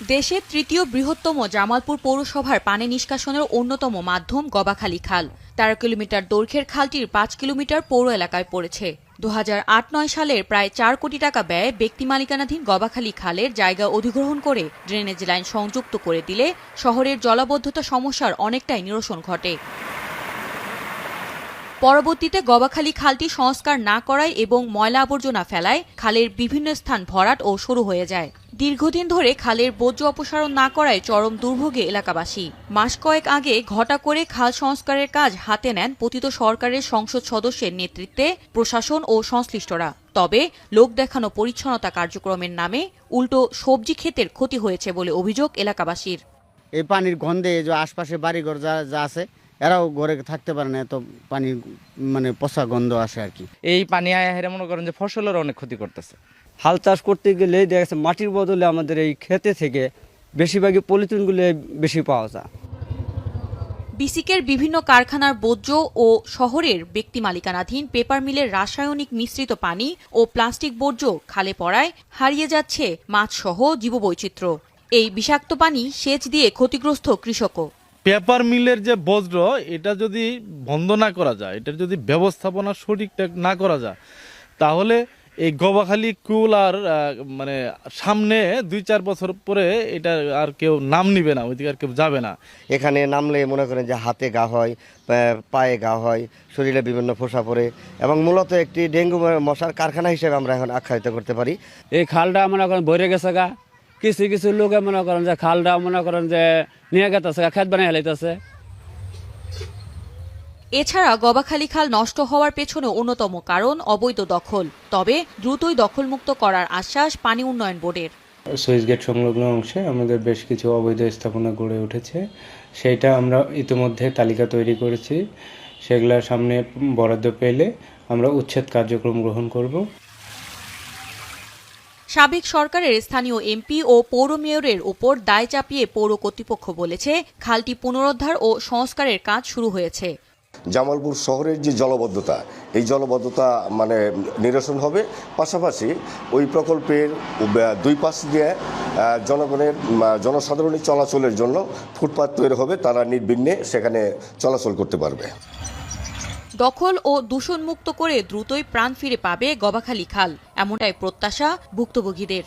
দেশের তৃতীয় বৃহত্তম জামালপুর পৌরসভার পানি নিষ্কাশনের অন্যতম মাধ্যম গবাখালী খাল। তেরো কিলোমিটার দৈর্ঘ্যের খালটির পাঁচ কিলোমিটার পৌর এলাকায় পড়েছে। দু আট নয় সালের প্রায় চার কোটি টাকা ব্যয়ে ব্যক্তি মালিকানাধীন গবাখালী খালের জায়গা অধিগ্রহণ করে ড্রেনেজ লাইন সংযুক্ত করে দিলে শহরের জলাবদ্ধতা সমস্যার অনেকটাই নিরসন ঘটে। পরবর্তীতে গবাখালী খালটি সংস্কার না করায় এবং ময়লা আবর্জনা ফেলায় খালের বিভিন্ন স্থান ভরাট ও সরু হয়ে যায়। দীর্ঘদিন ধরে খালের বর্জ্য অপসারণ না করায় চরম দুর্ভোগে এলাকাবাসী। মাস কয়েক আগে ঘটা করে খাল সংস্কারের কাজ হাতে নেন পতিত সরকারের সংসদ সদস্যের নেতৃত্বে প্রশাসন ও সংশ্লিষ্টরা। তবে লোক দেখানো পরিচ্ছন্নতা কার্যক্রমের নামে উল্টো সবজি ক্ষেতের ক্ষতি হয়েছে বলে অভিযোগ এলাকাবাসীর। এই পানির গন্ধে আশপাশে বাড়িঘর যা আছে এরাও ঘরে থাকতে পারে না এত পানি মানে পচা গন্ধ আসে আর কি। এই পানি আয়া হেরে মনে করেন যে ফসলের অনেক ক্ষতি করতেছে। হাল চাষ করতে গেলে দেখা যাচ্ছে মাটির বদলে আমাদের এই খেতে থেকে বেশিরভাগই পলিথিনগুলো বেশি পাওয়া যায়। বিসিকের বিভিন্ন কারখানার বর্জ্য ও শহরের ব্যক্তি মালিকানাধীন পেপার মিলের রাসায়নিক মিশ্রিত পানি ও প্লাস্টিক বর্জ্য খালে পড়ায় হারিয়ে যাচ্ছে মাছসহ জীববৈচিত্র্য। এই বিষাক্ত পানি সেচ দিয়ে ক্ষতিগ্রস্ত কৃষকও। পেপার মিলের যে বজ্র এটা যদি বন্ধ না করা যায় এটার যদি ব্যবস্থাপনা সঠিক না করা যায় তাহলে এই গবাখালি কুল আর মানে সামনে দুই চার বছর পরে এটা আর কেউ নাম নিবে না ওইদিকে আর কেউ যাবে না। এখানে নামলে মনে করেন যে হাতে গা হয় পায়ে গা হয় শরীরে বিভিন্ন ফোসা পড়ে এবং মূলত একটি ডেঙ্গু মশার কারখানা হিসেবে আমরা এখন আখ্যায়িত করতে পারি। এই খালটা মনে করেন ভরে গেছে গা। কিছু কিছু লোকে মনে করেন যে খালটা মনে করেন যে নিয়ে গেতেছে খেত বানিয়ে হেলাইতেছে এছাড়া গবাখালী খাল নষ্ট হওয়ার পেছনে অন্যতম কারণ অবৈধ দখল। তবে দ্রুতই দখলমুক্ত করার আশ্বাস পানি উন্নয়ন বোর্ডের। সুইচ গেট সংলগ্ন অংশে আমাদের বেশ কিছু অবৈধ স্থাপনা গড়ে উঠেছে। সেইটা আমরা ইতিমধ্যে তালিকা তৈরি করেছি। সেগুলোর সামনে বরাদ্দ পেলে আমরা উচ্ছেদ কার্যক্রম গ্রহণ করব। সাবেক সরকারের স্থানীয় এমপি ও পৌর মেয়রের ওপর দায় চাপিয়ে পৌর কর্তৃপক্ষ বলেছে, খালটি পুনরুদ্ধার ও সংস্কারের কাজ শুরু হয়েছে। জামালপুর শহরের যে জলবদ্ধতা, এই জলবদ্ধতা মানে নিরসন হবে। পাশাপাশি ওই প্রকল্পের দুই পাশ দিয়ে জনগণের জনসাধারণের চলাচলের জন্য ফুটপাত তৈরি হবে। তারা নির্বিঘ্নে সেখানে চলাচল করতে পারবে। দখল ও দূষণমুক্ত করে দ্রুতই প্রাণ ফিরে পাবে গবাখালী খাল এমনটাই প্রত্যাশা ভুক্তভোগীদের।